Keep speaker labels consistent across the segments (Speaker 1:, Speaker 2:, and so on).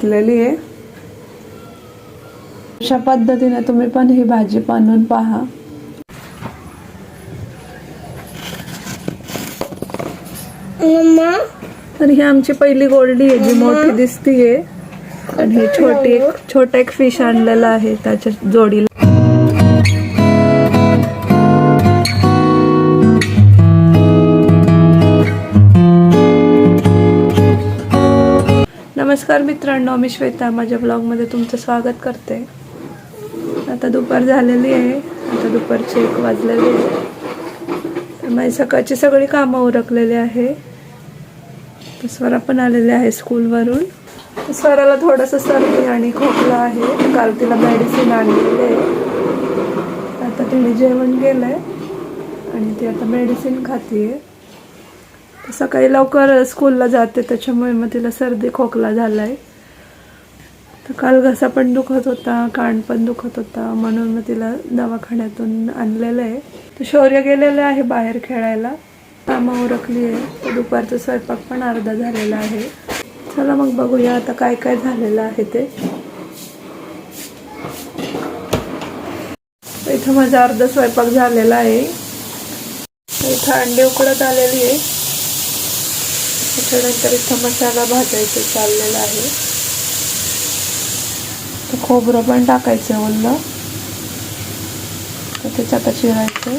Speaker 1: घातलेली आहे. अशा पद्धतीने तुम्ही पण ही भाजी बनवून पहा. तर ही आमची पहिली गोल्डी आहे जी मोठी दिसतीये. आणि ही छोटी एक छोटा एक फिश आणलेला आहे त्याच्या जोडीला. नमस्कार मित्रांनो मी श्वेता. माझ्या ब्लॉगमध्ये तुमचं स्वागत करते. आता दुपार झालेली आहे. आता दुपारचे एक वाजलेले आहे. माझी सकाळची सगळी कामं उरकलेली आहे. तर स्वरा पण आलेले आहे स्कूलवरून. स्वराला थोडंसं सर्दी आणि खोकला आहे. काल तिला मेडिसिन आणलेली आहे. आता तिने जेवण केलं आहे आणि ती आता मेडिसिन खाते आहे सकाळी लवकर स्कूलला जाते त्याच्यामुळे मग तिला सर्दी खोकला झाला आहे तर काल घसा पण दुखत होता कान पण दुखत होता म्हणून मग तिला दवाखान्यातून आणलेलं आहे. तर शौर्य गेलेलं आहे बाहेर खेळायला. कामं उरकली आहे. तर दुपारचा स्वयंपाक पण अर्धा झालेला आहे. चला मग बघूया आता काय काय झालेलं आहे ते. इथं माझा अर्धा स्वयंपाक झालेला आहे. इथं अंडी उकडत आलेली आहे. त्याच्यानंतर इथं मसाला भाजायचं चाललेला आहे. खोबरं पण टाकायचं ओलं. तर त्याच्यात आता चिरायचं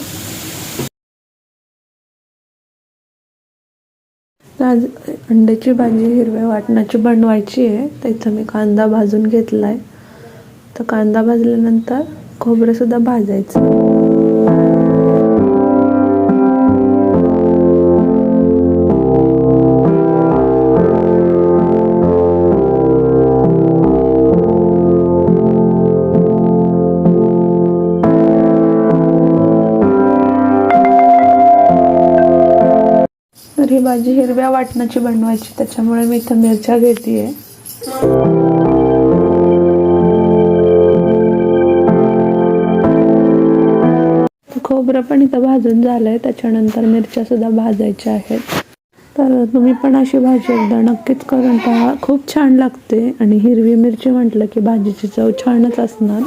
Speaker 1: आज अंड्याची भाजी हिरव्या वाटणाची बनवायची आहे. तर इथं मी कांदा भाजून घेतला आहे तर कांदा भाजल्यानंतर खोबरं सुद्धा भाजायचं. तर ही भाजी हिरव्या वाटणाची बनवायची त्याच्यामुळे मी इथं मिरच्या घेते खोबरं पण इथं भाजून झालंय त्याच्यानंतर मिरच्या सुद्धा भाजायच्या आहेत. तर तुम्ही पण अशी भाजी एकदा नक्कीच करून पहा. खूप छान लागते आणि हिरवी मिरची म्हटलं की भाजीची चव छानच असणार.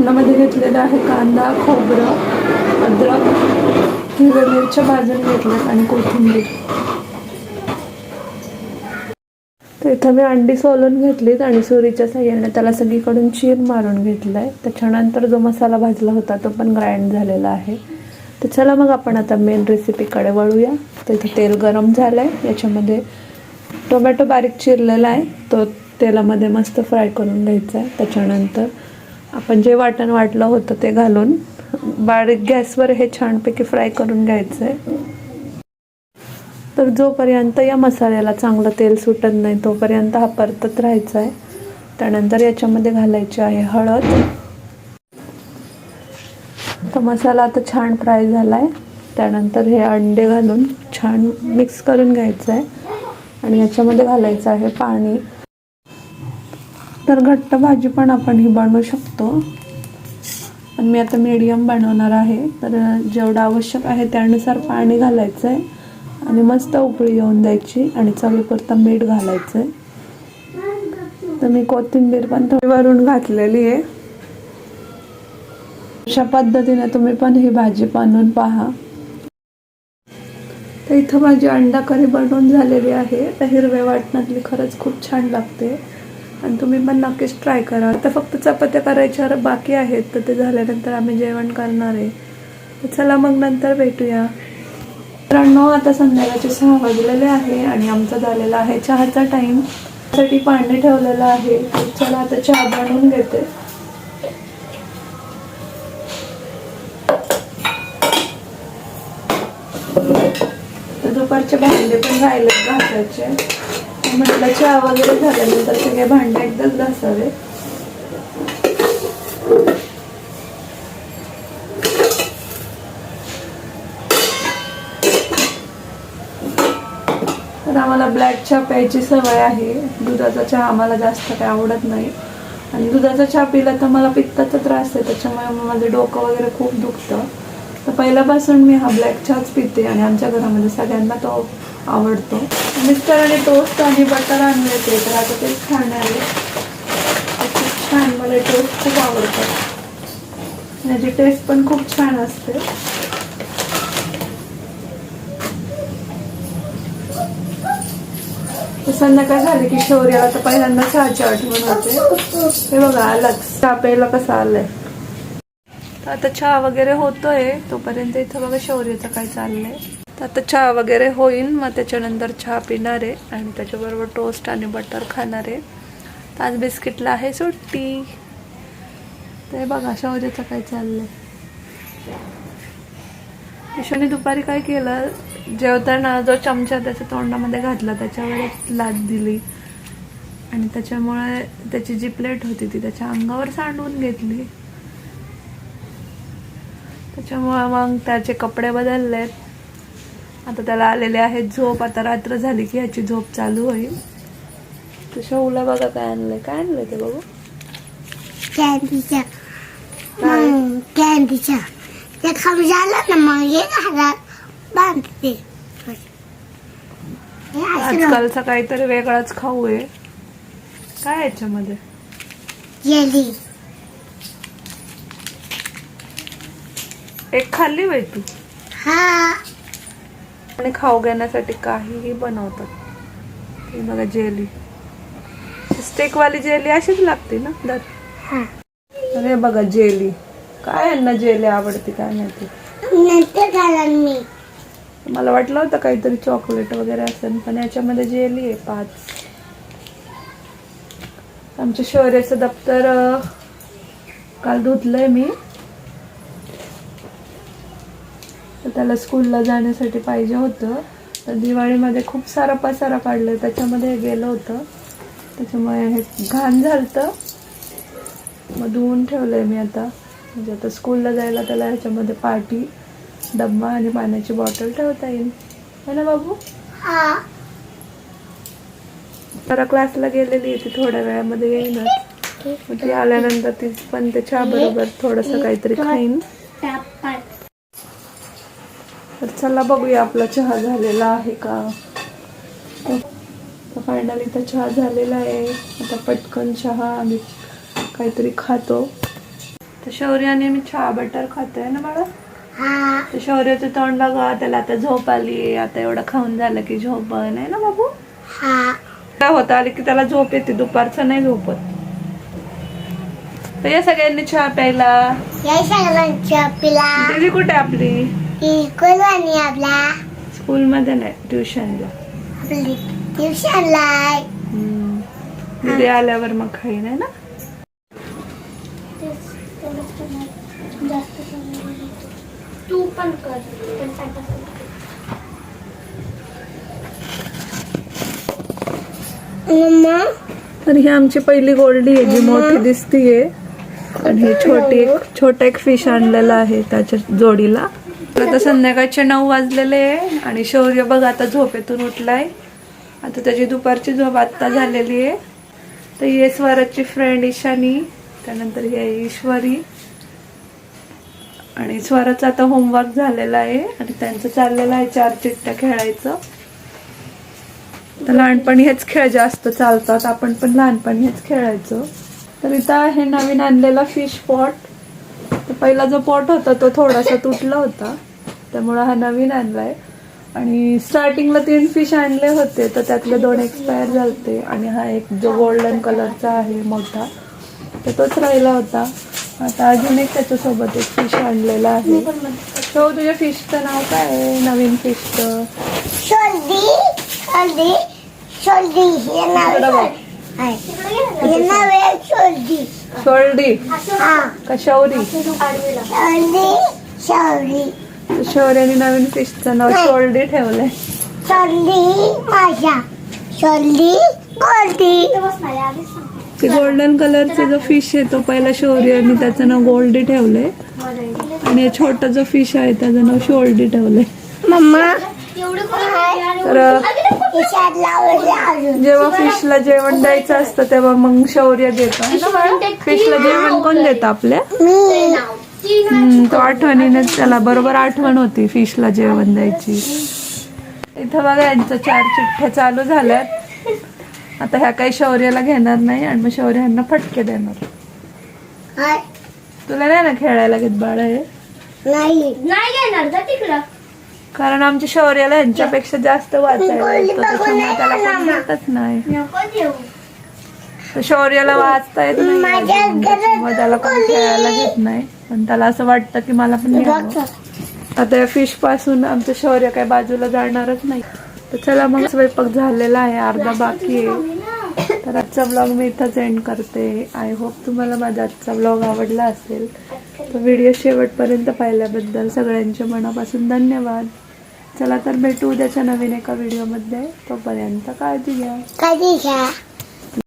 Speaker 1: वाटणामध्ये घेतलेलं आहे कांदा खोबरं अद्रक हिरव्या मिरच्या भाजून घेतल्यात आणि कोथिंबीर. तर इथं मी अंडी सोलून घेतलीत आणि सुरीच्या साह्याने त्याला सगळीकडून चीर मारून घेतलाय. त्याच्यानंतर जो मसाला भाजला होता तो पण ग्राइंड झालेला आहे. तर चला मग आपण आता मेन रेसिपीकडे वळूया. तर इथं तेल गरम झालंय. याच्यामध्ये टोमॅटो बारीक चिरलेला आहे. तो तेलामध्ये मस्त फ्राय करून घ्यायचा आहे. त्याच्यानंतर आपण जे वाटण वाटलं होतं ते घालून बारीक गॅसवर हे छानपैकी फ्राय करून घ्यायचं आहे तर जोपर्यंत या मसाल्याला चांगलं तेल सुटत नाही तोपर्यंत हा परतत राहायचा आहे त्यानंतर याच्यामध्ये घालायची आहे हळद. तर मसाला आता छान फ्राय झाला आहे त्यानंतर हे अंडे घालून छान मिक्स करून घ्यायचं आहे आणि याच्यामध्ये घालायचं आहे पाणी. तर घट्ट भाजी पण आपण ही बनवू शकतो. पण मी आता मीडियम बनवणार आहे. तर जेवढं आवश्यक आहे त्यानुसार पाणी घालायचं आहे आणि मस्त उकळी येऊन द्यायची आणि चवीपुरतं मीठ घालायचं आहे तर मी कोथिंबीर पण थोडी वरून घातलेली आहे. अशा पद्धतीने तुम्ही पण ही भाजी बनवून पहा. तर इथं माझी अंडा करी बनवून झालेली आहे. तर हिरव्या वाटणातली खरंच खूप छान लागते. आणि तुम्ही पण नक्कीच ट्राय करा. आता फक्त चपात्या करायच्या बाकी आहेत तर ते झाल्यानंतर आम्ही जेवण करणार आहे. तर चला मग नंतर भेटूया. मित्रांनो आता संध्याकाळचे सहा वाजलेले आहे आणि आमचा झालेला आहे चहाचा टाईमसाठी पाणी ठेवलेलं आहे. चला आता चहा बनवून घेते. दुपारचे भांडे पण राहिले घासायचे. म्हटलं चहा वगैरे झाल्यानंतर सगळे भांडे एकदाच घासावे. तर आम्हाला ब्लॅक चहा प्यायची सवय आहे. दुधाचा चहा आम्हाला जास्त काही आवडत नाही. आणि दुधाचा चहा पिला तर मला पित्ताचा त्रास आहे त्याच्यामुळे माझं डोकं वगैरे खूप दुखतं. तर पहिल्यापासून मी हा ब्लॅक चहाच पिते आणि आमच्या घरामध्ये सगळ्यांना तो आवडतो. मिस्टरांनी टोस्ट आणि बटर आणले ते तर आता तेच खाणार आहे. खूप छान मला टोस्ट खूप आवडतात. याची टेस्ट पण खूप छान असते. संध्याकाळ झाली की शौर्याला तर पहिल्यांदा चहाची आठवण होते. हे बघा आलाच. चहा प्यायला कसा आलाय? तर आता चहा वगैरे होतोय तोपर्यंत इथं बघा शौर्याचं काय चाललंय. तर आता चहा वगैरे होईल मग त्याच्यानंतर चहा पिणार आहे आणि त्याच्याबरोबर टोस्ट आणि बटर खाणार आहे. तर आज बिस्किटला आहे सुट्टी. ते बघा शौर्याचं काय चाललंय. ईश्वरने दुपारी काय केलं? जेवताना जो चमचा त्याच्या तोंडामध्ये घातला त्याच्यावर लाद दिली. आणि त्याच्यामुळे त्याची जी प्लेट होती ती त्याच्या अंगावर सांडवून घेतली. त्याच्यामुळे मग त्याचे कपडे बदललेत. आता त्याला आलेले आहेत झोप. आता रात्र झाली की ह्याची झोप चालू होईल. तर शौला बघा काय आणलंय. काय आणलंय ते बघू?
Speaker 2: कॅन्डीच्या. मग कॅन्डीच्या. ते खाऊ झालं ना मग हे घरात बांधते. असं
Speaker 1: आजकालचा काहीतरी वेगळाच खाऊ आहे. काय याच्यामध्ये?
Speaker 2: जेली.
Speaker 1: एक खाल्ली बाई तू?
Speaker 2: हा.
Speaker 1: आणि खाऊ घेण्यासाठी काहीही बनवतात. ही बघा जेली. स्टेक वाली जेली अशीच लागते ना दर
Speaker 2: हा.
Speaker 1: अरे बघा जेली. काय यांना जेली आवडते काय माहिती?
Speaker 2: मी.
Speaker 1: मला वाटलं होतं काहीतरी चॉकलेट वगैरे असेल पण याच्यामध्ये जेली आहे पाच. आमच्या शौर्याचं दप्तर काल धुतलंय मी. तर त्याला स्कूलला जाण्यासाठी पाहिजे होतं. तर दिवाळीमध्ये खूप सारा पसारा काढलाय त्याच्यामध्ये हे गेलं होतं. त्याच्यामुळे हे घाण झालतं. मग धुवून ठेवलंय मी आता. म्हणजे आता स्कूलला जायला त्याला ह्याच्यामध्ये पाटी डब्बा आणि पाण्याची बॉटल ठेवता येईल. है ना बाबू?
Speaker 2: हा.
Speaker 1: जरा क्लासला गेलेली आहे ती थोड्या वेळामध्ये येईनच ती आल्यानंतर ती पण ते चहा बरोबर थोडंसं काहीतरी खाईन. तर चला बघूया आपला चहा झालेला आहे का. तर फायनली तर चहा झालेला आहे. आता पटकन चहा आम्ही काहीतरी खातो. तर शौर्याने मी चहा बटर खातोय ना बाळा?
Speaker 2: हा.
Speaker 1: तर शौर्याचं तोंड बघा त्याला आता झोप आली आता एवढं खाऊन झालं की झोप नाही ना बाबू?
Speaker 2: हा.
Speaker 1: काय होतं? आली की त्याला झोप येते दुपारचं नाही झोपत. तर या सगळ्यांनी चहा प्यायला. दिदी कुठे आपली?
Speaker 2: आपला.
Speaker 1: स्कूलमध्ये नाही ट्युशनला.
Speaker 2: आपली ट्युशनला
Speaker 1: आल्यावर मग खाईन आहे ना?
Speaker 2: तू पण कर मम्मा?
Speaker 1: तर ही आमची पहिली गोल्डी आहे जी मोठी दिसतीये. आणि ही छोटी एक छोटा एक फिश आणलेला आहे त्याच्या जोडीला. आता संध्याकाळचे नऊ वाजलेले आहे आणि शौर्य बघ आता झोपेतून उठलाय. आता त्याची दुपारची झोप आत्ता झालेली आहे. तर ये स्वराची स्वराजची फ्रेंड ईशानी त्यानंतर हे ईश्वरी. आणि स्वराचा आता होमवर्क झालेला आहे आणि त्यांचं चाललेलं आहे चार चिट्ट्या खेळायचं. तर लहानपणी हेच खेळ जास्त चालतात आपण पण लहानपणी हेच खेळायचो. तर इथं आहे नवीन आणलेला फिश पॉट तर पहिला जो पॉट होता तो थोडासा तुटला होता. त्यामुळं हा नवीन आणलाय. आणि स्टार्टिंगला तीन फिश आणले होते तर त्यातले दोन एक्सपायर झालते. आणि हा एक जो गोल्डन कलरचा आहे मोठा तर तोच राहिला होता. आता अजून एक त्याच्यासोबत एक फिश आणलेला आहे. तो तुझ्या फिशचं नाव काय आहे नवीन फिशचं
Speaker 2: हे
Speaker 1: बघ.
Speaker 2: हे शोल्डी
Speaker 1: शोल्डी
Speaker 2: हा.
Speaker 1: का शौरी शौर्याने नवीन फिशचं नाव शोल्डी ठेवलंय.
Speaker 2: शोल्डी माझ्या. शोल्डी गोल्डी
Speaker 1: ते गोल्डन कलरचा जो फिश आहे तो पहिला शौर्याने त्याचं नाव गोल्डी ठेवलंय. आणि हे छोटा जो फिश आहे त्याचं नाव शोल्डी ठेवलंय.
Speaker 2: मम्मा.
Speaker 1: तर जेव्हा फिशला जेवण द्यायचं असतं तेव्हा मग शौर्य देतो. फिशला जेवण कोण देतं आपल्या? तो आठवणीने त्याला बरोबर आठवण होती फिशला जेवण द्यायची. इथं बघा यांचं चार चिठ्ठ्या चालू झाल्यात. आता ह्या काही शौर्याला घेणार नाही आणि मग शौर्य ह्यांना फटके देणार. तुला नाही ना खेळायला घेत बाळ हे?
Speaker 2: नाही.
Speaker 3: नाही घेणार का तिकडं.
Speaker 1: कारण आमच्या शौर्याला यांच्यापेक्षा जास्त वाचायला येतं त्याच्यामुळे त्याला कोण नाही. तर शौर्याला वाचता येत नाही
Speaker 2: माझ्या
Speaker 1: अजून, त्याच्यामुळे त्याला कोण खेळायला घेत नाही. पण त्याला असं वाटतं की मला पण घ्यावं आता या फिशपासून आमचं शौर्य काय बाजूला जाणारच नाही. तर चला मग स्वयंपाक झालेला आहे अर्धा बाकी आहे. तर आजचा ब्लॉग मी इथंच एंड करते. आय होप तुम्हाला माझा आजचा ब्लॉग आवडला असेल. तर व्हिडिओ शेवटपर्यंत पाहिल्याबद्दल सगळ्यांच्या मनापासून धन्यवाद. चला तर भेटू उद्याच्या नवीन एका व्हिडिओमध्ये तोपर्यंत काळजी घ्या.
Speaker 2: काळजी घ्या.